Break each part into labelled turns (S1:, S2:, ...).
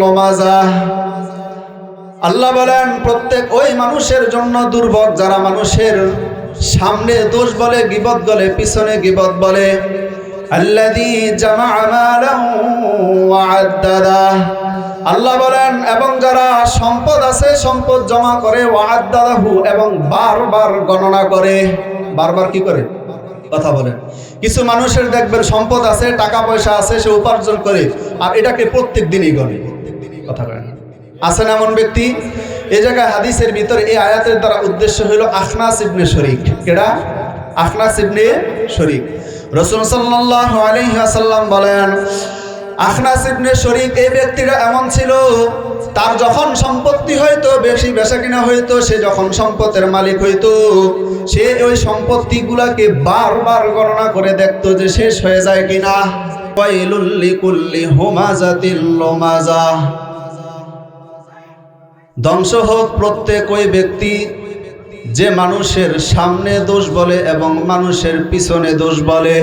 S1: লুমাজা। আল্লাহ বলেন, প্রত্যেক ওই মানুষের জন্য দুর্ভোগ, যারা মানুষের সামনে দোষ বলে, গিবত বলে, পিছনে গিবত বলে। মালাহু ওয়া আদ্দাদা। আল্লাহ বলেন, এবং যারা সম্পদ আছে, সম্পদ জমা করে ওয়াদ্দাদাহু এবং বারবার গণনা করে। বারবার কি করে? কথা বলেন কিছু মানুষের দেখবেন সম্পদ আছে, টাকা পয়সা আছে, সে উপার্জন করে, আর এটাকে প্রত্যেক দিনই গণে। কথা আছেন এমন ব্যক্তি? এ জায়গায় হাদিসের ভিতরে এই আয়াতের দ্বারা উদ্দেশ্য হইল আখনাস ইবনে শরিক। কেডা? আখনা সিবনে শরিক। রসুল সাল্লাহ আলহ্লাম বলেন আখনাস ইবনে শরিক এই ব্যক্তিরা এমন ছিল, তার যখন সম্পত্তি হইতো, বেশি বেচা কিনা হইতো, সে যখন সম্পদের মালিক হইতো, সে ওই সম্পত্তিগুলাকে বারবার গণনা করে দেখতো যে শেষ হয়ে যায় কিনা। কুল্লি ধ্বংস হোক প্রত্যেক ওই ব্যক্তি, যে মানুষের সামনে দোষ বলে এবং মানুষের পিছনে দোষ বলে।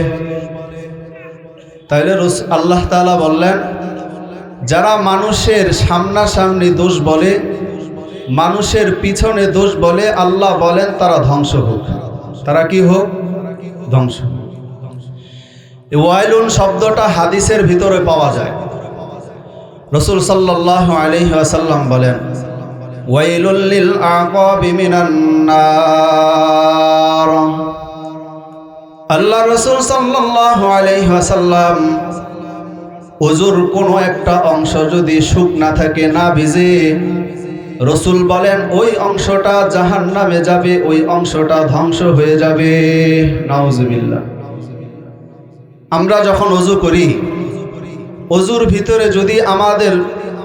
S1: তাইলে রস- আল্লাহ তাআলা বললেন, যারা মানুষের সামনাসামনি দোষ বলে, মানুষের পিছনে দোষ বলে আল্লাহ বলেন, তারা ধ্বংস হোক। তারা কি হোক? ধ্বংস ওয়াইলুন শব্দটা হাদিসের ভিতরে পাওয়া যায়। রসুল সাল্লাহ আলহাসাল্লাম বলেন ওয়াইলুল্লিল নার। আল্লাহ রসুল সাল্লাহ আলহি আসাল্লাম অজুর কোনো একটা অংশ যদি সুখ না থাকে না ভিজে, রসুল বলেন, ওই অংশটা জাহান নামে যাবে, ওই অংশটা ধ্বংস হয়ে যাবে। নাউজুবিল্লাহ। আমরা যখন অজু করি, অজুর ভিতরে যদি আমাদের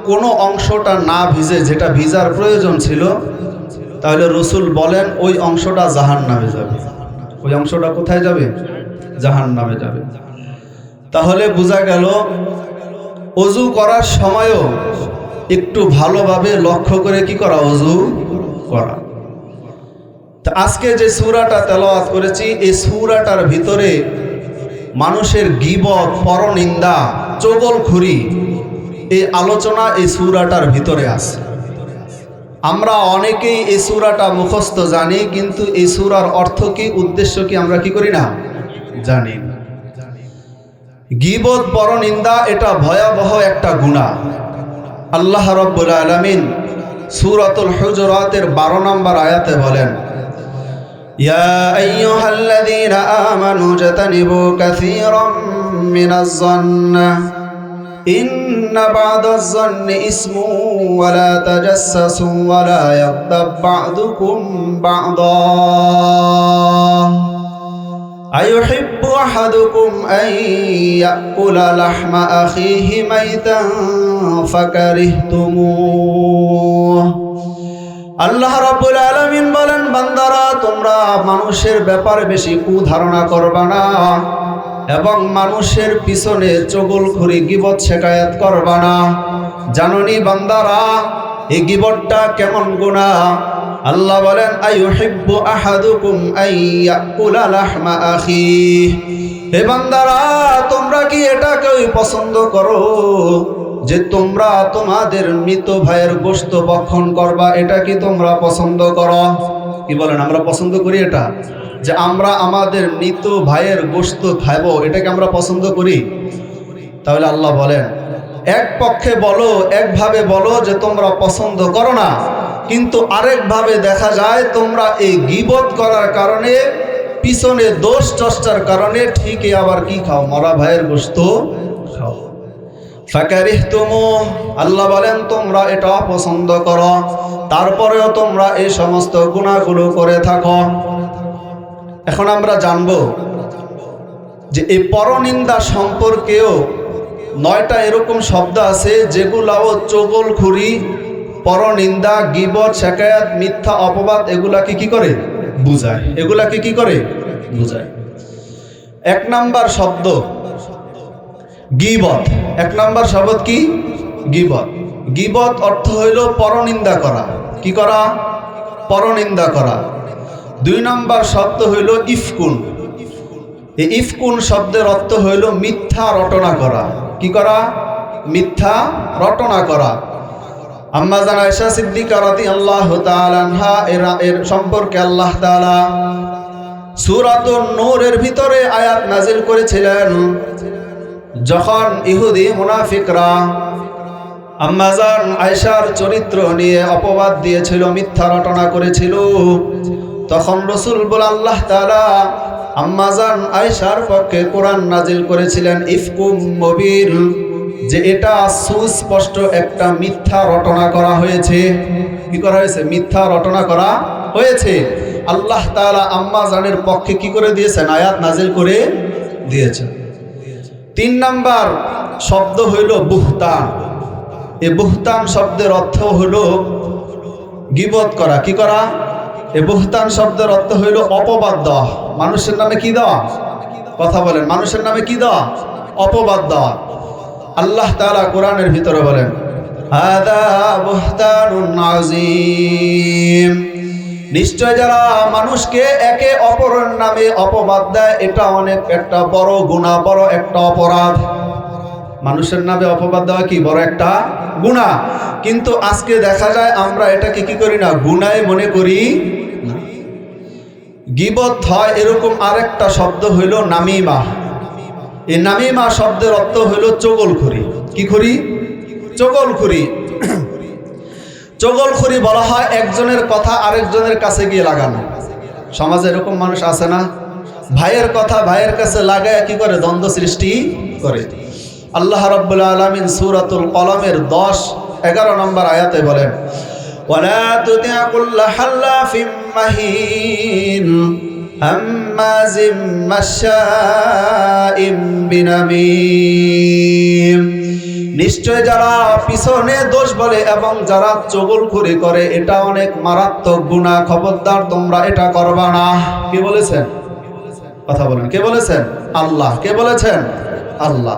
S1: কোনো অংশটা না ভিজে, যেটা ভিজার প্রয়োজন ছিল, তাহলে রসুল বলেন, ওই অংশটা জাহান নামে যাবে। ওই অংশটা কোথায় যাবে? জাহান নামে যাবে। তাহলে বোঝা গেল, অজু করার সময়ও একটু ভালোভাবে লক্ষ্য করে কি করা? অজু করা। তা আজকে যে সুরাটা তেলাওয়াত করেছি, এই সুরাটার ভিতরে মানুষের গিবত, পরনিন্দা, চগলখুরি, এই আলোচনা এই সুরাটার ভিতরে আছে। আমরা অনেকেই এই সুরাটা মুখস্থ জানি কিন্তু এই সুরার অর্থ কি উদ্দেশ্য কি আমরা কি করি না জানি না। গিবত পরনিন্দা এটা ভয়াবহ একটা গুণা আল্লাহ রব্বুল আলমিন সুরাতুল হুজরাতের বারো নম্বর আয়াতে বলেন يا أيها الذين آمنوا اجتنبوا كثيرا من الظن إن بعض الظن اسم ولا تجسسوا ولا يغتب بعضكم بعضا أيحب أحدكم أن يأكل لحم أخيه ميتا فكرهتموه আল্লাহ রাব্বুল আলামিন বলেন বান্দারা তোমরা মানুষের ব্যাপারে বেশি কুধারণা করবা না এবং মানুষের পিছনে চগলখড়ি গিবত শেখায়াত করবা না। জাননি বান্দারা, এই গিবতটা কেমন গুণা আল্লাহ বলেন, আইয়ুহিব্বু আহাদুকুম আইয়াকুলা লাহমা আখি। হে বান্দারা, তোমরা কি এটাকেই পছন্দ করো? যে তোমরা তোমাদের মৃত ভাইয়ের গোস্ত বক্ষণ করবা, এটা কি তোমরা পছন্দ করো? কি বলেন, আমরা পছন্দ করি এটা? যে আমরা আমাদের মৃত ভাইয়ের গোস্ত খাইবো, এটাকে আমরা পছন্দ করি? তাহলে আল্লাহ বলেন, এক পক্ষে বলো, একভাবে বলো যে তোমরা পছন্দ করো না, কিন্তু আরেকভাবে দেখা যায় তোমরা এই গিবত করার কারণে, পিছনে দোষ চষ্টার কারণে ঠিকই আবার কি খাও? মরা ভাইয়ের গোস্ত খাও। ফাকারিহ তুমু আল্লাহ বলেন, তোমরা এটা পছন্দ করো, তারপরেও তোমরা এই সমস্ত গুণাগুলো করে থাকো। এখন আমরা জানব যে এই পরনিন্দা সম্পর্কেও নয়টা এরকম শব্দ আছে, যেগুলাও চগল, খুরি, পরনিন্দা গিবত শেখায়াত, মিথ্যা, অপবাদ, এগুলাকে কি করে? বুঝায়। এগুলাকে কি করে? বুঝায়। এক নাম্বার শব্দ গিবত। এক নাম্বার শব্দ কি? গিবত। গিবত অর্থ হইল পরনিন্দা করা। কি করা? পরনিন্দা করা। দুই নম্বর শব্দ হইল ইফকুন। এই ইফকুন শব্দের অর্থ হইল মিথ্যা রটনা করা। কি করা? মিথ্যা রটনা করা। আম্মা জানা আয়েশা সিদ্দিকা রাদিয়াল্লাহু তাআলা আনহা, এর এর সম্পর্কে আল্লাহ তাআলা সূরাতুন নূরের ভিতরে আয়াত নাজিল করেছিলেন। যখন ইহুদি মুনাফিকরা আম্মাজান আয়েশার চরিত্র নিয়ে অপবাদ দিয়েছিল, মিথ্যা রটনা করেছিল তখন রসুল বল, আল্লাহ তাআলা আম্মাজান আয়েশার পক্ষে কোরআন নাজিল করেছিলেন, ইফকুম মবির যে এটা সুস্পষ্ট একটা মিথ্যা রটনা করা হয়েছে। কি করা হয়েছে? মিথ্যা রটনা করা হয়েছে। আল্লাহ তাআলা আম্মাজানের পক্ষে কি করে দিয়েছেন? আয়াত নাজিল করে দিয়েছেন। তিন নাম্বার শব্দ হইল বুহতান। এ বুহতান শব্দের অর্থ হইল গিবত করা। কি করা? এ বুহতান শব্দের অর্থ হইল অপবাদ দেওয়া মানুষের নামে কি দেওয়া? কথা বলেন, মানুষের নামে কি দেওয়া? অপবাদ দেওয়া আল্লাহ তাআলা কোরআনের ভিতরে বলেন নিশ্চয় যারা মানুষকে একে অপরের নামে অপবাদ দেয়, এটা অনেক একটা বড় গুণা, বড় একটা অপরাধ। মানুষের নামে অপবাদ দেওয়া কি বড় একটা গুণা? কিন্তু আজকে দেখা যায় আমরা এটাকে কি করি না, গুনায় মনে করি। গিবত হয় এরকম আরেকটা শব্দ হইল নামিমা এই নামিমা শব্দের অর্থ হইল চগলখুরি কি করি চগলখুরি চগলখুরি বলা হয় একজনের কথা আরেকজনের কাছে গিয়ে লাগানো সমাজে এরকম মানুষ আছে না ভাইয়ের কথা ভাইয়ের কাছে লাগায় কি করে দ্বন্দ্ব সৃষ্টি করে আল্লাহ রব্বুল আলমিন সুরাতুল কলমের দশ এগারো নম্বর আয়াতে বলেন ولا تطع كل حلاف مهين هماز مشاء بنميم নিশ্চয় যারা পিছনে দোষ বলে এবং যারা চগলখুরি করে এটা অনেক মারাত্মক গুণা খবরদার তোমরা এটা করবা না কে বলেছেন কথা বলেন কে বলেছেন আল্লাহ কে বলেছেন আল্লাহ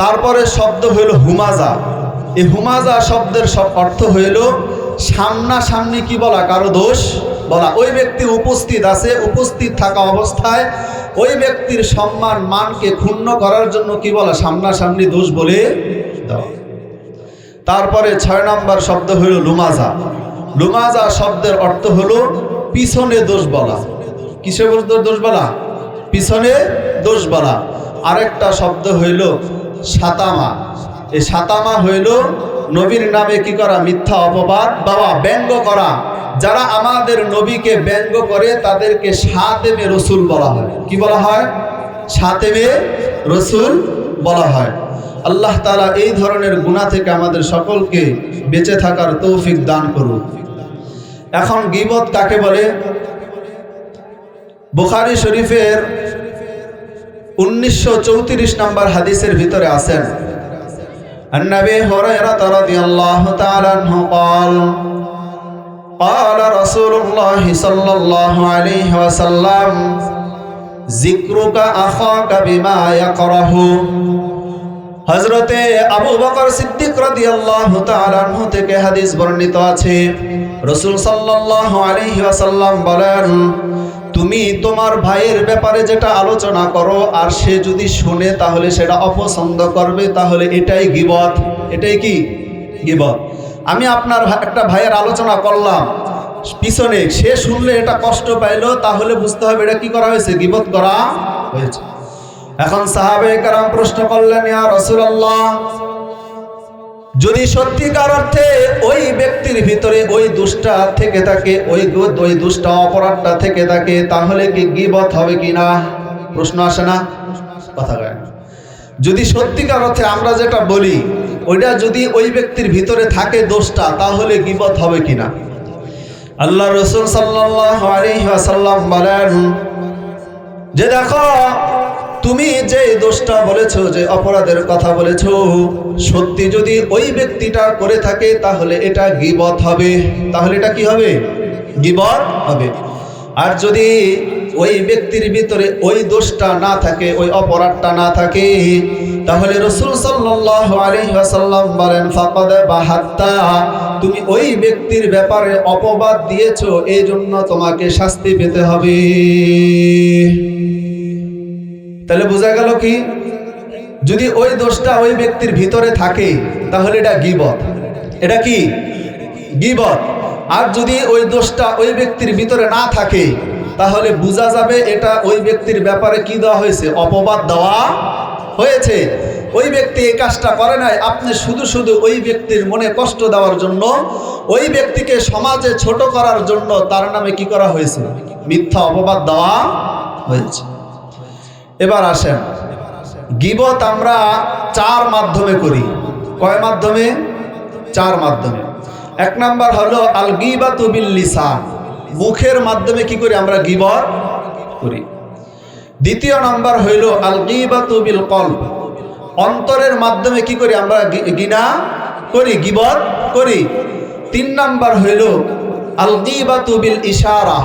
S1: তারপরে শব্দ হইল হুমাজা এই হুমাজা শব্দের সব অর্থ হইল সামনাসামনি কি বলা? কারও দোষ? বলা, ওই ব্যক্তি উপস্থিত আছে, উপস্থিত থাকা অবস্থায় ওই ব্যক্তির সম্মান, মানকে ক্ষুণ্ণ করার জন্য কি বলা? সামনাসামনি দোষ বলে দেওয়া। তারপরে ছয় নম্বর শব্দ হইল লুমাজা। লুমাজা শব্দের অর্থ হলো পিছনে দোষ বলা। কিসে দোষ বলা? পিছনে দোষ বলা। আরেকটা শব্দ হইল সাতামা। এই সাতামা হইল নবীর নামে কি করা? মিথ্যা অপবাদ? বাবা, ব্যঙ্গ করা। যারা আমাদের নবীকে ব্যঙ্গ করে, তাদেরকে সাতেমে রসুল বলা হয়। কি বলা হয়? সাতেমে রসুল বলা হয়। আল্লাহ তালা এই ধরনের গুণা থেকে আমাদের সকলকে বেঁচে থাকার তৌফিক দান করুন এখন গিবত কাকে বলে? বুখারি শরীফের উনিশশো চৌত্রিশ নম্বর হাদিসের ভিতরে আছেন। النبي هريرة رضي الله تعالى عنه قال قال رسول الله صلى الله عليه وسلم ذكرك أخاك بما يكره হজরতে আবু বকর সিদ্দিক রাদিয়াল্লাহু তাআলা আনহু থেকে হাদিস বর্ণিত আছে রাসূল সাল্লাল্লাহু আলাইহি ওয়াসাল্লাম বলেন তুমি তোমার ভাইয়ের ব্যাপারে যেটা আলোচনা করো, আর সে যদি শুনে, তাহলে সেটা অপছন্দ করবে, তাহলে এটাই গিবত। এটাই কি? গিবত। আমি আপনার একটা ভাইয়ের আলোচনা করলাম। পিছনে সে শুনলে এটা কষ্ট পাইলো, তাহলে বুঝতে হবে এটা কি করা হয়েছে, গিবত করা হয়েছে। এখন সাহাবে কারাম প্রশ্ন করলেন, ইয়া রাসূলুল্লাহ যদি সত্যিকার অর্থে ওই ব্যক্তির ভিতরে ওই দুষ্টা থেকে থাকে, ওই ওই দুষ্টা অপরাধটা থেকে থাকে, তাহলে কি গিবত হবে কি না? প্রশ্ন আসে না? কথা কয় যদি সত্যিকার অর্থে আমরা যেটা বলি, ওইটা যদি ওই ব্যক্তির ভিতরে থাকে দোষটা, তাহলে গিবত হবে কি না? আল্লাহ রসুল সাল্লাল্লাহু আলাইহি ওয়াসাল্লাম বলেন, যে দেখো তুমি যে দোষটা বলেছ, যে অপরাধের কথা বলেছ, সত্যি যদি ওই ব্যক্তিটা করে থাকে, তাহলে এটা গিবত হবে। তাহলে এটা কি হবে? গিবত হবে। আর যদি ওই ব্যক্তির ভিতরে ওই দোষটা না থাকে, ওই অপরাধটা না থাকে, তাহলে রসুল ওয়াসাল্লাম বলেন, ফাকাদ বাহাত্তা, তুমি ওই ব্যক্তির ব্যাপারে অপবাদ দিয়েছ এই জন্য তোমাকে শাস্তি পেতে হবে। তাহলে বোঝা গেল কি? যদি ওই দোষটা ওই ব্যক্তির ভিতরে থাকে, তাহলে এটা গিবত। এটা কি? গিবত। আর যদি ওই দোষটা ওই ব্যক্তির ভিতরে না থাকে, তাহলে বোঝা যাবে এটা ওই ব্যক্তির ব্যাপারে কি দেওয়া হয়েছে? অপবাদ দেওয়া হয়েছে। ওই ব্যক্তি এই কাজটা করে নাই, আপনি শুধু শুধু ওই ব্যক্তির মনে কষ্ট দেওয়ার জন্য, ওই ব্যক্তিকে সমাজে ছোট করার জন্য তার নামে কি করা হয়েছে? মিথ্যা অপবাদ দেওয়া হয়েছে। এবার আসেন। গিবত আমরা চার মাধ্যমে করি। কয় মাধ্যমে? চার মাধ্যমে। এক নাম্বার হলো আল গিবাতু বিল লিসান মুখের মাধ্যমে কি করি আমরা গিবত করি। দ্বিতীয় নাম্বার হইল আল গিবাতু বিল কলব অন্তরের মাধ্যমে কি করি আমরা গিনা করি, গিবত করি। তিন নাম্বার হইল আল গিবাতু বিল ইশারা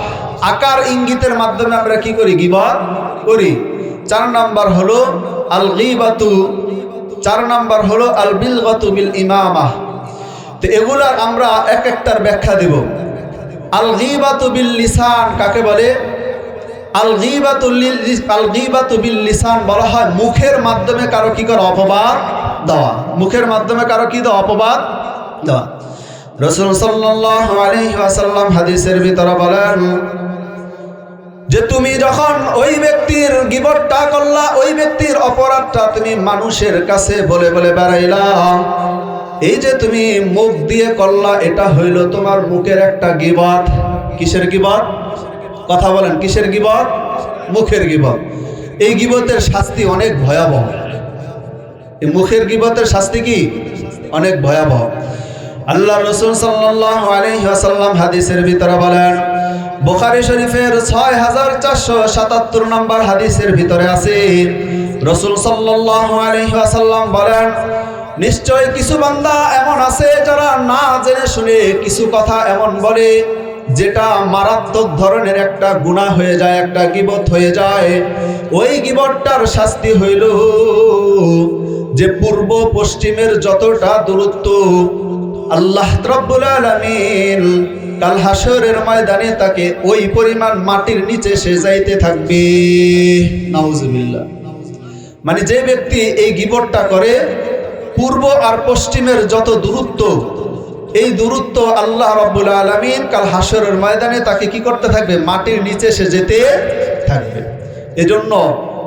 S1: আকার ইঙ্গিতের মাধ্যমে আমরা কি করি? গিবত করি। চার নাম্বার হলো আল গিবাতু চার নাম্বার হলো আল বিলগতু বিল ইমামা তো এগুলার আমরা এক একটার ব্যাখ্যা দেব। আল গিবাতু বিল লিসান কাকে বলে? আল গিবাতু বিল লিসান বলা হয় মুখের মাধ্যমে কারও কি করে অপবাদ দেওয়া। মুখের মাধ্যমে কারও কি দেওয়া অপবাদ দেওয়া। রসুল সাল্লাল্লাহু আলাইহি ওয়াসাল্লাম হাদিসের ভিতরে বলেন যে তুমি যখন ওই ব্যক্তির গিবটটা করলা, ওই ব্যক্তির অপরাধটা তুমি মানুষের কাছে বলে বলে বেড়াইলা। এই যে তুমি মুখ দিয়ে করলা, এটা হইল তোমার মুখের একটা গিবত কিসের গিবত কথা বলেন, কিসের গিবত মুখের গিবত এই গিবতের শাস্তি অনেক ভয়াবহ। এই মুখের গিবতের শাস্তি কি? অনেক ভয়াবহ। আল্লাহ রসুল সাল্লাল্লাহু আলাইহি ওয়াসাল্লাম হাদিসের ভিতরে বলেন বুখারী শরীফের ছয় হাজার চারশো সাতাত্তর নম্বর হাদিসের ভিতরে আছে, রসুল ওয়াসাল্লাম বলেন, নিশ্চয় কিছু বান্দা এমন আছে যারা না জেনে শুনে কিছু কথা এমন বলে, যেটা মারাত্মক ধরনের একটা গুনাহ হয়ে যায়, একটা গিবত হয়ে যায়। ওই গিবতটার শাস্তি হইল যে পূর্ব পশ্চিমের যতটা দূরত্ব আল্লাহ রব্বুল আলামিন কাল হাসরের ময়দানে তাকে ওই পরিমাণ মাটির নিচে সে যাইতে থাকবে। নাউজুবিল্লাহ। মানে যে ব্যক্তি এই গিবটটা করে, পূর্ব আর পশ্চিমের যত দূরত্ব, এই দূরত্ব আল্লাহ রব্বুল আলমিন কাল হাসরের ময়দানে তাকে কি করতে থাকবে? মাটির নিচে সে যেতে থাকবে। এজন্য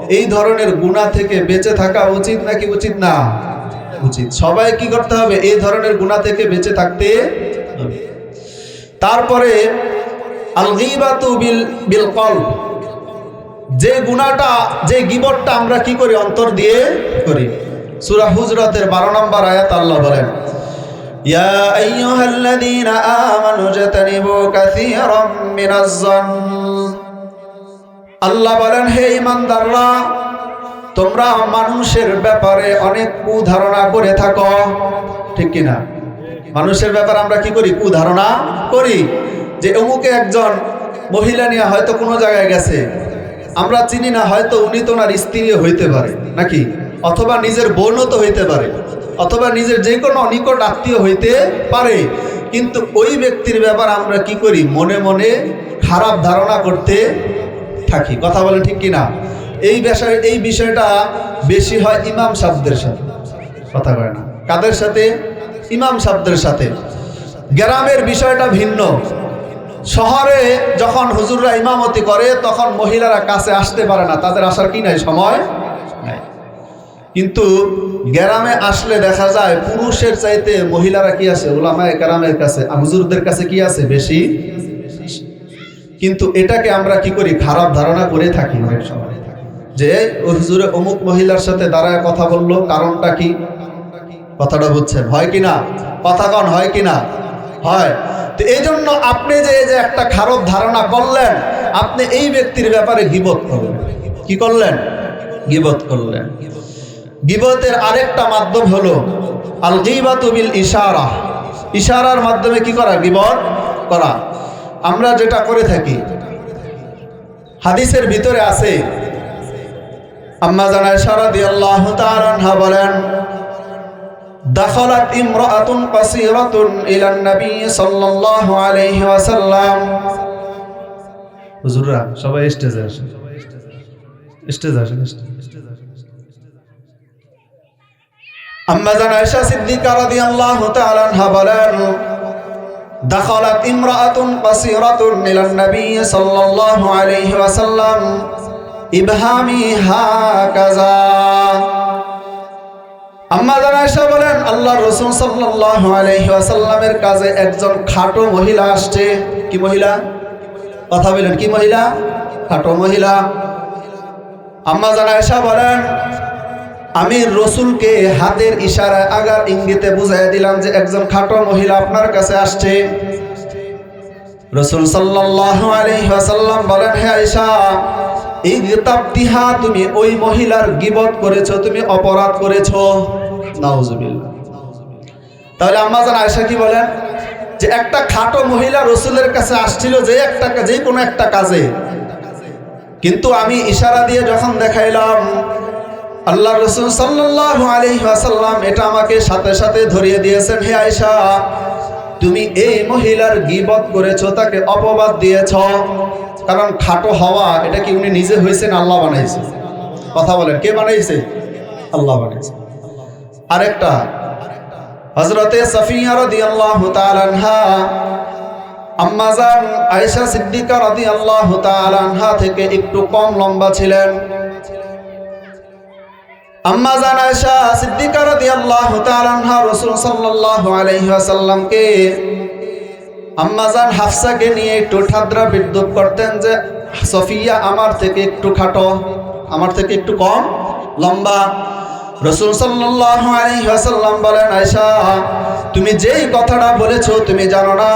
S1: এই ধরনের গুণা থেকে বেঁচে থাকা উচিত নাকি উচিত না? উচিত। সবাই কি করতে হবে? এই ধরনের গুণা থেকে বেঁচে থাকতে তারপরে আল বিল বিল যে গুণাটা যে গিবটটা আমরা কি করি? অন্তর দিয়ে করি। সুরা হুজরতের 12 নম্বর আয়াত আল্লাহ বলেন, ইয়া আইয়ুহাল্লাযীনা আমানু জাতানিবু কাসীরাম মিনাজ-যন্ন আল্লাহ বলেন, হে ইমানদাররা তোমরা মানুষের ব্যাপারে অনেক কুধারণা করে থাকো। ঠিক কিনা? মানুষের ব্যাপারে আমরা কি করি? কুধারণা করি যে অমুকে একজন মহিলা নিয়ে হয়তো কোনো জায়গায় গেছে। আমরা চিনি না, হয়তো উনি তো ওনার স্ত্রী হইতে পারে, নাকি? অথবা নিজের বোনও তো হইতে পারে, অথবা নিজের যে কোনো নিকট আত্মীয় হইতে পারে। কিন্তু ওই ব্যক্তির ব্যাপার আমরা কি করি? মনে মনে খারাপ ধারণা করতে থাকি। কথা বলে ঠিক কিনা? এই বিষয়, এই বিষয়টা বেশি হয় ইমাম সাহেবদের সাথে। কথা কয় না। কাদের সাথে? ইমাম সাহেবদের সাথে। গ্রামের বিষয়টা ভিন্ন। শহরে যখন হুজুররা ইমামতি করে, তখন মহিলারা কাছে আসতে পারে না। তাদের আসার কি নাই? সময় কিন্তু গ্রামে আসলে দেখা যায়, পুরুষের চাইতে মহিলারা কি আছে? ওলামায় গ্রামের কাছে হুজুরদের কাছে কি আছে? বেশি। কিন্তু এটাকে আমরা কি করি? খারাপ ধারণা করে থাকি অনেক সময়। যে হুজুরে অমুক মহিলার সাথে দাঁড়ায় কথা বলল, কারণটা কি? কথাটা বুঝছেন, হয় কি না কথা কন? হয়। কি না হয় তো এই জন্য আপনি যে যে একটা খারাপ ধারণা করলেন, আপনি এই ব্যক্তির ব্যাপারে গিবত করলেন। কি করলেন? গিবত করলেন। গিবতের আরেকটা মাধ্যম হলো আল গিবাতু বিল ইশারা ইশারার মাধ্যমে কি করা? গিবত করা। আমরা যেটা করে থাকি, হাদিসের ভিতরে আছে, আম্মা জানায় সারা দিয়ে আল্লাহ তাআলা বলেন دخلت امرأة قصيرة إلى النبي صلى الله عليه وسلم হুজুররা সবাই স্টেজে আসেন স্টেজে আসেন আম্মা জান আয়েশা সিদ্দিকা রাদিয়াল্লাহু তাআলা আনহা বলেন دخلت امرأة قصيرة إلى النبي صلى الله عليه وسلم إبهامي هكذا আম্মা জান বলেন আল্লাহ রসুল সাল্লাল্লাহু আলাইহি ওয়াসাল্লামের কাছে একজন খাটো মহিলা আসছে। কি মহিলা? কথা বলেন, কি মহিলা? খাটো মহিলা। আম্মা জান আয়েশা বলেন, আমি রসুলকে হাতের ইশারায় আগার ইঙ্গিতে বুঝাই দিলাম যে একজন খাটো মহিলা আপনার কাছে আসছে। রসুল সাল্লাল্লাহু আলাইহি ওয়াসাল্লাম বলেন, হে আয়েশা ইগতাবতিহা তুমি ওই মহিলার গিবত করেছ, তুমি অপরাধ করেছ। নাউজুবিল্লাহ। তাহলে আম্মা জান আয়েশা কি বলেন? যে একটা খাটো মহিলা রসুলের কাছে আসছিল যে একটা যে কোনো একটা কাজে। কিন্তু আমি ইশারা দিয়ে যখন দেখাইলাম, আল্লাহ রসুল সাল্লাল্লাহু আলাইহি ওয়াসাল্লাম এটা আমাকে সাথে সাথে ধরিয়ে দিয়েছেন, হে আয়েশা, তুমি এই মহিলার গিবত করেছ, তাকে অপবাদ দিয়েছ। কারণ খাটো হাওয়া, এটা কি উনি নিজে হয়েছেন, আল্লাহ বানাইছে? কথা বলেন, কে বানাইছে? আল্লাহ বানাইছে। আরেকটা হজরতে সফিয়া রাদিয়াল্লাহু তাআলা আনহা আম্মাজান আয়েশা সিদ্দিকা রাদিয়াল্লাহু তাআলা আনহা থেকে একটু কম লম্বা ছিলেন। আম্মা জান আয়েশা সিদ্দিকা রাদিয়াল্লাহু তাআলা আনহা রাসূল সাল্লাল্লাহু আলাইহি ওয়াসাল্লামকে আম্মা জান হাফসাকে নিয়ে একটু ঠাদ্রা বিদ্যুৎ করতেন যে, সফিয়া, আমার থেকে একটু খাটো, আমার থেকে একটু কম, লম্বা। রসুল ওয়াসাল্লাম বলেন, আয়েশা, তুমি যেই কথাটা বলেছ তুমি জানো না।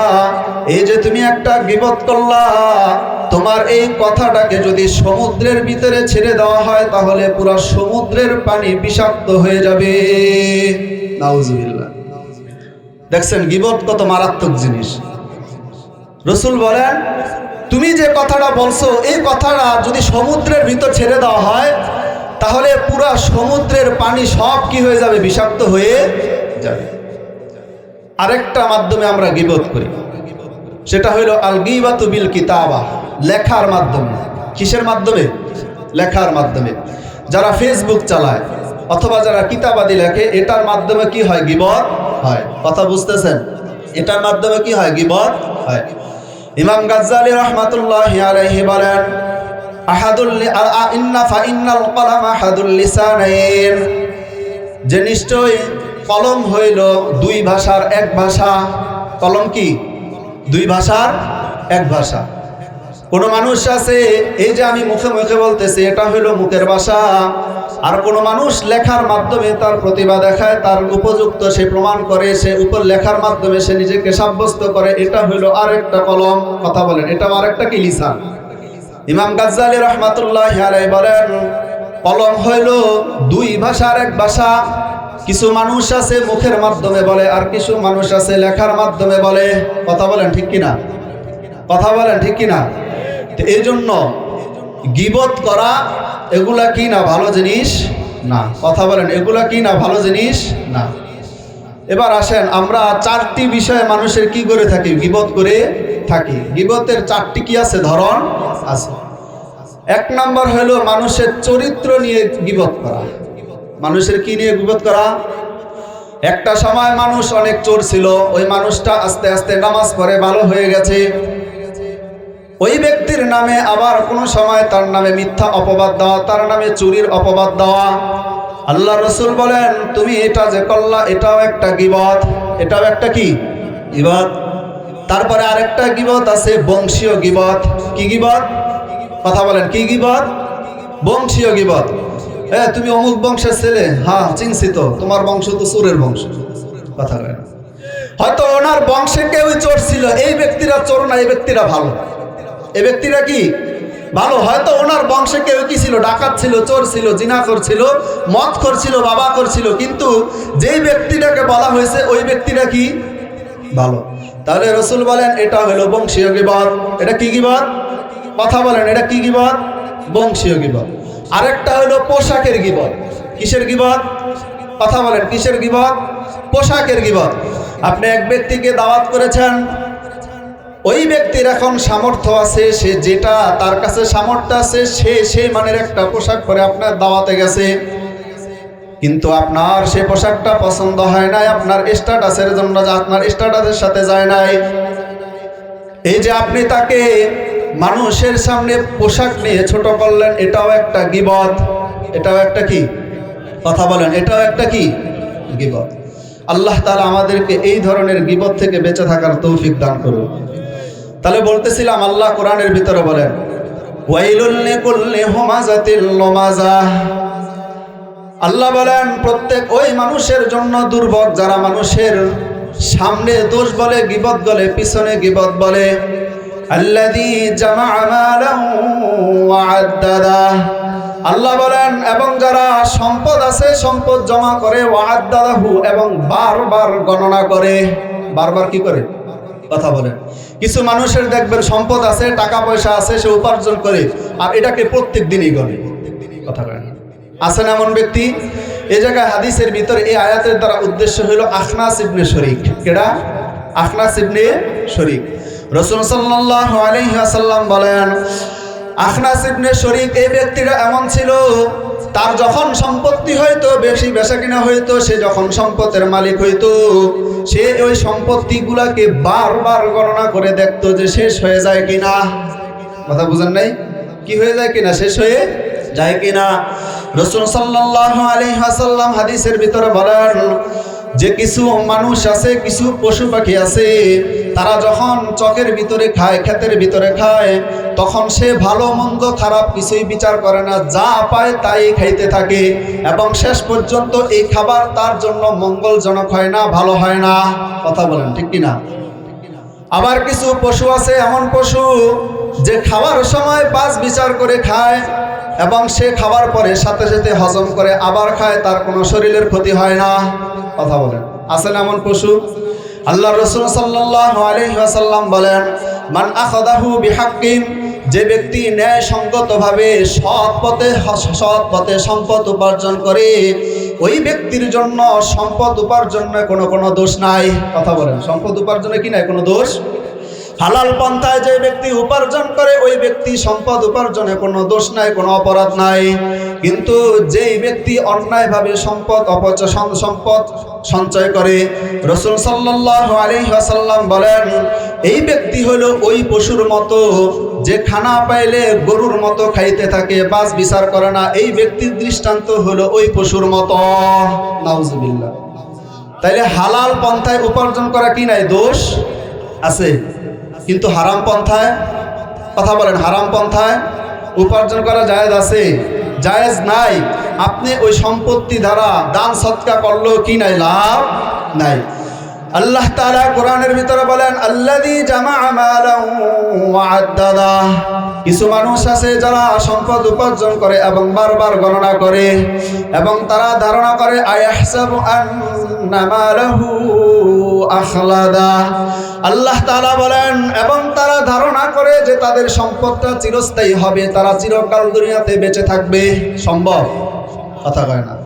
S1: এই যে তুমি একটা গিবত করলা, তোমার এই কথাটাকে যদি সমুদ্রের ভিতরে ছেড়ে দেওয়া হয়, তাহলে পুরো সমুদ্রের পানি বিষাক্ত হয়ে যাবে। দেখছেন, গিবত কত মারাত্মক জিনিস। রসুল বলেন, তুমি যে কথাটা বলছো, এই কথাটা যদি সমুদ্রের ভিতর ছেড়ে দেওয়া হয়, তাহলে পুরো সমুদ্রের পানি সব কি হয়ে যাবে? বিষাক্ত হয়ে যাবে। আরেকটা মাধ্যমে আমরা গিবত করি। সেটা হইল আল গিবাতু বিল কিতাবা লেখার মাধ্যমে। কিসের মাধ্যমে? লেখার মাধ্যমে। যারা ফেসবুক চালায়, অথবা যারা কিতাবাদি লেখে, এটার মাধ্যমে কি হয়? গিবত হয়। কথা বুঝতেছেন? এটার মাধ্যমে কি হয়? গিবত হয়। ইমাম গাজ্জালি রহমাতুল্লাহ আলাইহি বলেন, আহাদুল ইন্না ফা ইন্নাল কলাম আহাদুল লিসানাইন। যে নিশ্চয় কলম হইল দুই ভাষার এক ভাষা। কলম কি? দুই ভাষার এক ভাষা। কোনো মানুষ আছে, এই যে আমি মুখে মুখে বলতেছি, এটা হইল মুখের ভাষা। আর কোনো মানুষ লেখার মাধ্যমে তার প্রতিভা দেখায়, তার উপযুক্ত সে প্রমাণ করে, সে উপর লেখার মাধ্যমে সে নিজেকে সাব্যস্ত করে, এটা হইল আরেকটা কলম। কথা বলেন, এটা আরেকটা কি লিসান? ইমাম গাজ্জালি রহমাতুল্লাহ আলাই বলেন, কলম হইল দুই ভাষার এক ভাষা। কিছু মানুষ আছে মুখের মাধ্যমে বলে, আর কিছু মানুষ আছে লেখার মাধ্যমে বলে। কথা বলেন, ঠিক কিনা? কথা বলেন, ঠিক কিনা? তো এই জন্য গিবত করা, এগুলা কি না ভালো জিনিস? না। কথা বলেন, এগুলা কি না ভালো জিনিস? না। এবার আসেন, আমরা চারটি বিষয়ে মানুষের কি করে থাকি? গিবত করে থাকি। গিবতের চারটি কি আছে? ধরন আছে। এক নম্বর হলো মানুষের চরিত্র নিয়ে গিবত করা। মানুষের কি নিয়ে গিবত করা? একটা সময় মানুষ অনেক চোর ছিল, ওই মানুষটা আস্তে আস্তে নামাজ পড়ে, ভালো হয়ে গেছে। ওই ব্যক্তির নামে আবার কোনো সময় তার নামে মিথ্যা অপবাদ দেওয়া, তার নামে চুরির অপবাদ দেওয়া। আল্লাহ রসুল বলেন, তুমি এটা যে করলা, এটাও একটা গিবত। এটাও একটা কি? গিবত। তারপরে আরেকটা গিবত আছে, বংশীয় গিবত। কি গিবত? কথা বলেন, কি গিবত? বংশীয় গিবত। হ্যাঁ তুমি অমুক বংশের ছেলে? হ্যাঁ চিনছি তো, তোমার বংশ তো চোরের বংশ। কথা বলেন। হয়তো ওনার বংশে কেউ চোর ছিল, এই ব্যক্তিরা চোর না, এই ব্যক্তিরা ভালো। এই ব্যক্তিরা কি? ভালো, হয়তো ওনার বংশে কেউ কি ছিল? ডাকাত ছিল, চোর ছিল জিনা করছিল মদ করছিল বাবা করছিল কিন্তু যেই ব্যক্তিটাকে বলা হয়েছে, ওই ব্যক্তিটা কি? ভালো। তাহলে রসুল বলেন, এটা হলো বংশীয় গিবত। এটা কি গিবত? কথা বলেন, এটা কি গিবত? বংশীয় গিবত। আরেকটা হলো পোশাকের গিবত। কিসের গিবত? কথা বলেন, কিসের গিবত? পোশাকের গিবত। আপনি এক ব্যক্তিকে দাওয়াত করেছেন ওই ব্যক্তির এখন সামর্থ্য আছে, সে যেটা তার কাছে সামর্থ্য আছে, সে সেই মানের একটা পোশাক পরে আপনার দাওয়াতে গেছে। কিন্তু আপনার সে পোশাকটা পছন্দ হয় নাই, আপনার স্ট্যাটাসের জন্য আপনার স্ট্যাটাসের সাথে যায় নাই। এই যে আপনি তাকে মানুষের সামনে পোশাক নিয়ে ছোট করলেন, এটাও একটা গিবত। এটাও একটা কি? কথা বলেন, এটাও একটা কি? গিবত। আল্লাহ তাআলা আমাদেরকে এই ধরনের গিবত থেকে বেঁচে থাকার তৌফিক দান করুন। তাহলে বলতেছিলাম আল্লাহ কোরআনের ভিতরে বলেন আল্লাহ বলেন, প্রত্যেক ওই মানুষের জন্য দুর্ভোগ, যারা মানুষের সামনে দোষ বলে, গিবত বলে, পিছনে গিবত বলে। আল্লাহ বলেন, এবং যারা সম্পদ আছে, সম্পদ জমা করে ওয়াদ্দাদাহু এবং বারবার গণনা করে। বারবার কি করে? কথা বলেন। কিছু মানুষের দেখবেন সম্পদ আছে, টাকা পয়সা আছে, সে উপার্জন করে, আর এটাকে প্রত্যেক দিনই গণে কথা বলেন। আছেন এমন ব্যক্তি? এই জায়গায় হাদিসের ভিতরে এই আয়াতের দ্বারা উদ্দেশ্য হইল আখনা ইবনে শরিক। কেডা? আখনাস ইবনে শরিক। রসুল সাল্লাহ আলহিহাসাল্লাম বলেন আখনাস ইবনে শরিক এই ব্যক্তিরা এমন ছিল, তার যখন সম্পত্তি হইতো, বেশি বেচা কিনা হইতো, সে যখন সম্পদের মালিক হইতো, সে ওই সম্পত্তিগুলাকে বারবার গণনা করে দেখতো যে শেষ হয়ে যায় কিনা। কথা বুঝেন নাই? কি হয়ে যায় কিনা? শেষ হয়ে যায় কিনা? রসুল সাল্লাহ আলী হাসাল্লাম হাদিসের ভিতরে বলেন যে কিছু মানুষ আছে, কিছু পশু পাখি আছে, তারা যখন চকের ভিতরে খায়, ক্ষেতের ভিতরে খায়, তখন সে ভালো, মন্দ, খারাপ কিছুই বিচার করে না। যা পায় তাই খাইতে থাকে এবং শেষ পর্যন্ত এই খাবার তার জন্য মঙ্গলজনক হয় না, ভালো হয় না। কথা বলেন, ঠিক কিনা? আবার কিছু পশু আছে, এমন পশু যে খাওয়ার সময় পাঁচ বিচার করে খায় এবং সে খাবার পরে সাথে সাথে হজম করে আবার খায়, তার কোনো শরীরের ক্ষতি হয় না। কথা বলেন। আছেন এমন পশু? আল্লাহ রসুল সাল্লাহ বলেন, মান আখদাহু বিহাক্কিম যে ব্যক্তি ন্যায়সঙ্গতভাবে সৎ পথে সৎ পথে সম্পদ উপার্জন করে, ওই ব্যক্তির জন্য সম্পদ উপার্জনে কোনো কোনো দোষ নাই। কথা বলেন। সম্পদ উপার্জনে কি নাই? কোনো দোষ? হালাল পন্থায় যে ব্যক্তি উপার্জন করে, ওই ব্যক্তি সম্পদ উপার্জনে কোনো দোষ নাই, কোনো অপরাধ নাই। কিন্তু যেই ব্যক্তি অন্যায়ভাবে সম্পদ, অপচয়, সম্পদ সঞ্চয় করে, রসুল সাল্লাহ আলহাসাল্লাম বলেন, এই ব্যক্তি হলো ওই পশুর মতো যে খানা পাইলে গরুর মতো খাইতে থাকে, বাস বিচার করে না। এই ব্যক্তির দৃষ্টান্ত হলো ওই পশুর মতো। নাউজুবিল্লাহ। তাইলে হালাল পন্থায় উপার্জন করা কি নাই? দোষ আছে। কিন্তু হারাম পন্থায় কথা বলেন, হারাম পন্থায় উপার্জন করা জায়েজ আছে? জায়েজ নাই। আপনি ওই সম্পত্তি দ্বারা দান সৎকা করলেও কি নাই? লাভ নাই। আল্লাহ তাআলা কোরআনের ভিতরে বলেন মালাহু ওয়া আদ্দাদা। কিছু মানুষ আছে যারা সম্পদ উপার্জন করে এবং বারবার গণনা করে এবং তারা ধারণা করে আখলাদা। আল্লাহ তালা বলেন, এবং তারা ধারণা করে যে তাদের সম্পদটা চিরস্থায়ী হবে, তারা চিরকাল দুনিয়াতে বেঁচে থাকবে। সম্ভব? কথা কয় না।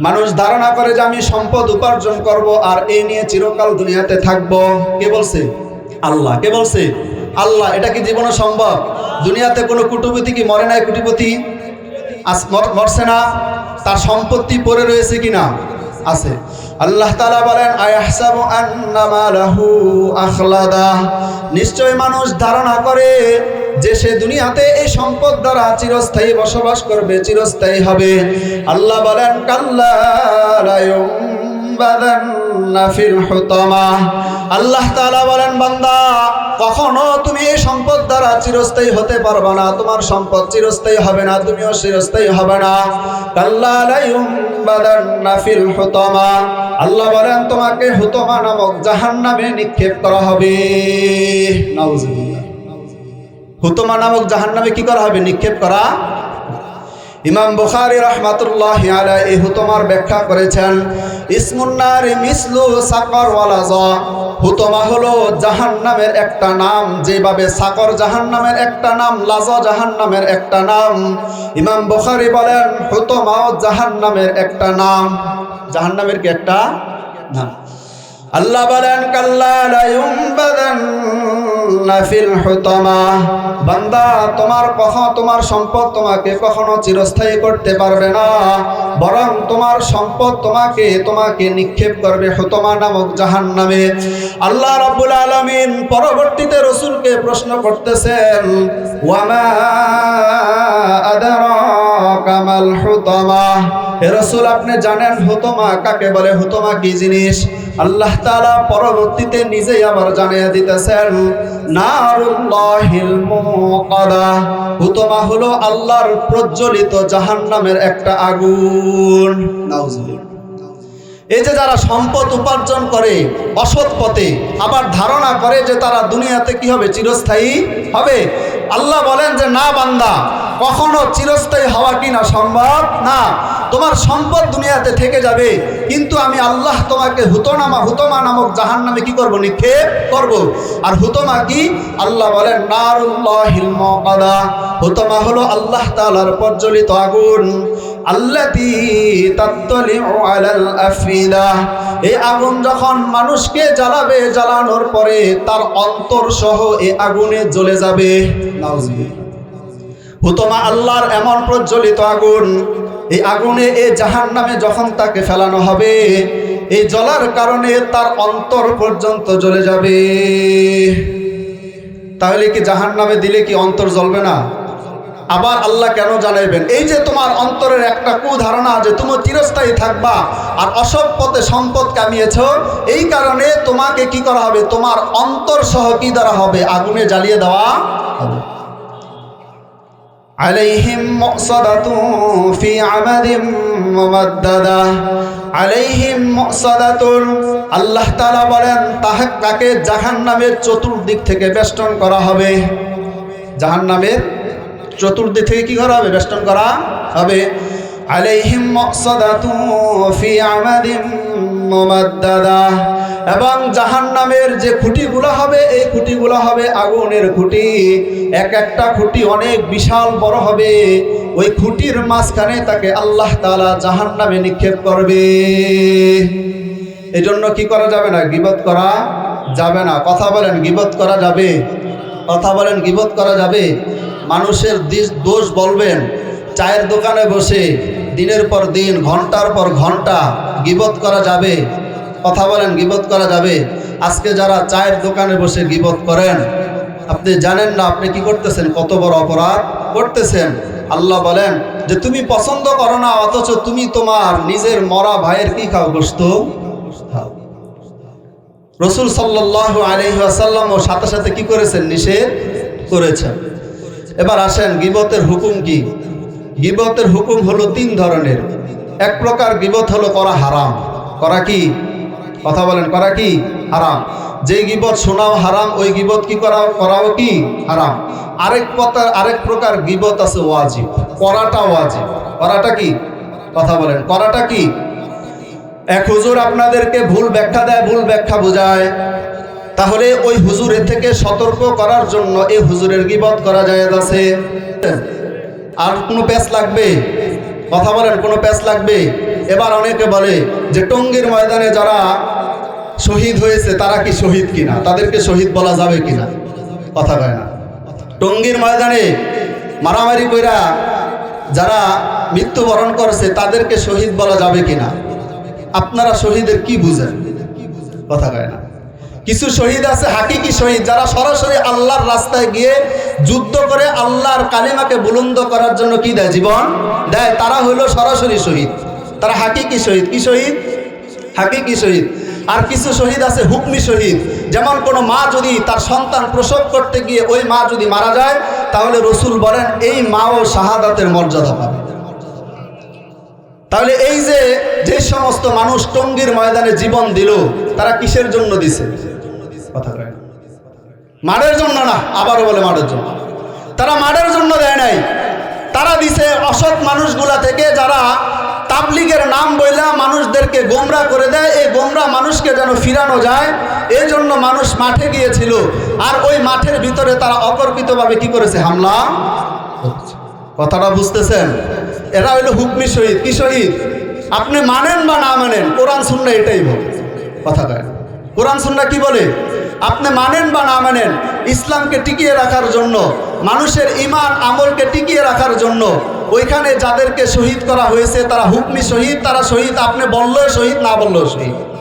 S1: মানুষ ধারণা করে যে আমি সম্পদ উপার্জন করব আর এ নিয়ে চিরকাল দুনিয়াতে থাকব। কে বলছে? আল্লাহ। কে বলছে? আল্লাহ। এটা কি জীবনে সম্ভব? দুনিয়াতে কোনো কুটুপতি কি মরে নাই কুটিপতি মরছে না? তার সম্পত্তি পড়ে রয়েছে কি না আছে। আল্লাহ তালা বলেন, আয়াহসাবু আন্নামা লাহু আখলাদা? নিশ্চয় মানুষ ধারণা করে যে সে দুনিয়াতে এই সম্পদ দ্বারা চিরস্থায়ী বসবাস করবে, চিরস্থায়ী হবে। আল্লাহ বলেন, কাল্লা আল্লাহ বলেন, বান্দা, কখনো তুমি এই সম্পদ দ্বারা চিরস্থায়ী হতে পারবে না, তোমার সম্পদ চিরস্থায়ী হবে না, তুমিও চিরস্থায়ী হবে না। আল্লাহ বলেন, তোমাকে হুতমা নামক জাহান্নামে নিক্ষেপ করা হবে। হুতমা নামক জাহান্নামে কি করা হবে? নিক্ষেপ করা ইমাম বুখারী রহমাতুল্লাহ এই হুতমার ব্যাখ্যা করেছেন ইসমুন্নার মিসলু সাকর ওয়ালাজা হুতমা হলো জাহান্নামের একটা নাম, যেভাবে সাকর জাহান্নামের একটা নাম, লাজা জাহান্নামের একটা নাম। ইমাম বুখারী বলেন, হুতমাও জাহান্নামের একটা নাম। জাহান্নামের কি একটা নাম? আল্লাহ বলেন বান্দা, তোমার কখন তোমার সম্পদ তোমাকে চিরস্থায়ী করতে পারবে না। বরং তোমার সম্পদ তোমাকে তোমাকে নিক্ষেপ করবে নামক আল্লাহ আলামিন পরবর্তীতে রসুলকে প্রশ্ন করতেছেন, ওয়ামা আদারাকা মাল হুতামা? হে রসুল, আপনি জানেন হুতমা কাকে বলে? হুতমা কি জিনিস? আল্লাহ তাআলা পরবর্তীতে নিজেই আবার জানিয়ে দিতেছেন হুতমা আল্লাহর প্রজ্বলিত জাহান্নামের একটা আগুন। যারা সম্পদ উপার্জন করে, অসৎ পথে, আবার ধারণা করে যে তারা দুনিয়াতে কি হবে, চিরস্থায়ী হবে আল্লাহ বলেন যে, না বান্দা, কখনো চিরস্থায়ী হওয়া কি না সম্ভব? না, তোমার সম্পদ দুনিয়াতে থেকে যাবে, কিন্তু আমি আল্লাহ তোমাকে হুতনামা, হুতমা নামক জাহান নামে কি করব? নিক্ষেপ করব। আর হুতমা কি? আল্লাহ বলেন নারুল্লাহ হুতমা হলো আল্লাহ তালার প্রজ্বলিত আগুন। আল্লাতি তাত্তালিউ আলাল আফিদা। এই আগুন যখন মানুষকে জ্বালাবে, জ্বালানোর পরে তার অন্তর সহ এই আগুনে জ্বলে যাবে। হুতমা আল্লাহর এমন প্রজ্বলিত আগুন, এই আগুনে এই জাহান নামে যখন তাকে ফেলানো হবে, এই জ্বলার কারণে তার অন্তর পর্যন্ত জ্বলে যাবে। তাহলে কি জাহান নামে দিলে কি অন্তর জ্বলবে না? আবার আল্লাহ কেন জানাইবেন এই যে তোমার অন্তরের একটা কুধারণা যে তুমি চিরস্থায়ী থাকবা আর অসৎ পথে সম্পদ কামিয়েছ এই কারণে তোমাকে কি করা হবে তোমার অন্তর সহ কি দ্বারা হবে আগুনে জ্বালিয়ে দেওয়া হবে عليهم مؤصدة في عمد ممددة عليهم مؤصدة আল্লাহ তাআলা বলেন তাহে তাকে জাহান্নামের চতুর্দিক থেকে বেষ্টন করা হবে জাহান্নামের চতুর্দিক থেকে কি করা হবে? বেষ্টন করা হবে। আমাদিম এবং জাহান্নামের যে খুঁটিগুলো হবে, এই খুঁটিগুলো হবে আগুনের খুঁটি। এক একটা খুঁটি অনেক বিশাল বড় হবে। ওই খুঁটির মাঝখানে তাকে আল্লাহ তাআলা জাহান্নামে নিক্ষেপ করবে। এজন্য জন্য কি করা যাবে না? গিবত করা যাবে না। কথা বলেন, গিবত করা যাবে। কথা বলেন, গিবত করা যাবে। মানুষের দোষ বলবেন, চায়ের দোকানে বসে দিনের পর দিন, ঘণ্টার পর ঘণ্টা গিবত করা যাবে। কথা বলেন, গিবত করা যাবে। আজকে যারা চায়ের দোকানে বসে গিবত করেন, আপনি জানেন না আপনি কি করতেছেন, কত বড় অপরাধ করতেছেন। আল্লাহ বলেন যে, তুমি পছন্দ করো না, অথচ তুমি তোমার নিজের মরা ভাইয়ের কি খাও খাও রসুল সাল্লাহ আলহিহাসাল্লাম ও সাথে সাথে কি করেছেন? নিষেধ করেছেন। এবার আসেন, গিবতের হুকুম কি? গিবতের হুকুম হলো তিন ধরনের। এক প্রকার গিবত হলো করা হারাম। করা কি? কথা বলেন, করা কি? হারাম। যে গিবত শোনাও হারাম, ওই গিবত কি করা, করাও কি? হারাম। আরেক প্রকার আরেক প্রকার গিবত আছে ওয়াজিব। করাটা ওয়াজিব। করাটা কি? কথা বলেন, করাটা কি? এক হুজুর আপনাদেরকে ভুল ব্যাখ্যা দেয়, ভুল ব্যাখ্যা বোঝায়। তাহলে ওই হুজুরের থেকে সতর্ক করার জন্য এই হুজুরের গিবত করা যায় আছে। আর কোনো প্যাচ লাগবে? কথা বলেন, কোনো প্যাচ লাগবে? এবার অনেকে বলে যে টঙ্গীর ময়দানে যারা শহীদ হয়েছে, তারা কি শহীদ কিনা? তাদেরকে শহীদ বলা যাবে কিনা? কথা কয় না। টঙ্গীর ময়দানে মারামারি কইরা যারা মৃত্যুবরণ করেছে, তাদেরকে শহীদ বলা যাবে কিনা? আপনারা শহীদের কি বুঝেন? কথা কয় না। কিছু শহীদ আছে, হাকিকি শহীদ, যারা সরাসরি আল্লাহর রাস্তায় গিয়ে যুদ্ধ করে আল্লাহর কালিমাকে বুলন্দ করার জন্য কি দেয় জীবন? দেয়, তারা হইল সরাসরি শহীদ। তারা হাকিকি শহীদ। কি শহীদ? হাকিকি শহীদ। আর কিছু শহীদ আছে, হুকমি শহীদ। যেমন কোনো মা যদি তার সন্তান প্রসব করতে গিয়ে ওই মা যদি মারা যায়, তাহলে রসুল বলেন, এই মাও শাহাদাতের মর্যাদা পাবে। তাহলে এই যে যে সমস্ত মানুষ টঙ্গীর ময়দানে জীবন দিল, তারা কিসের জন্য দিছে? কথা জন্য না, আবারও বলে মারের জন্য। তারা মারের জন্য দেয় নাই। তারা দিছে অসৎ মানুষগুলা থেকে যারা তাবলিগের নাম বইলা মানুষদেরকে গোমরা করে দেয়। এই গোমরা মানুষকে যেন ফিরানো যায় এই জন্য মানুষ মাঠে গিয়েছিল। আর ওই মাঠের ভিতরে তারা অকর্পিতভাবে কি করেছে? হামলা। কথাটা বুঝতেছেন? এরা হইল হুকমি শহীদ। কি শহীদ? আপনি মানেন বা না মানেন, কোরআন শুনলে এটাই বল। কথা কয়। কোরআন, সুন্না কি বলে? আপনি মানেন বা না মানেন, ইসলামকে টিকিয়ে রাখার জন্য, মানুষের ইমান আমলকে টিকিয়ে রাখার জন্য, ওইখানে যাদেরকে শহীদ করা হয়েছে, তারা হুকমি শহীদ, তারা শহীদ, আপনি বললেও শহীদ, না বললেও শহীদ।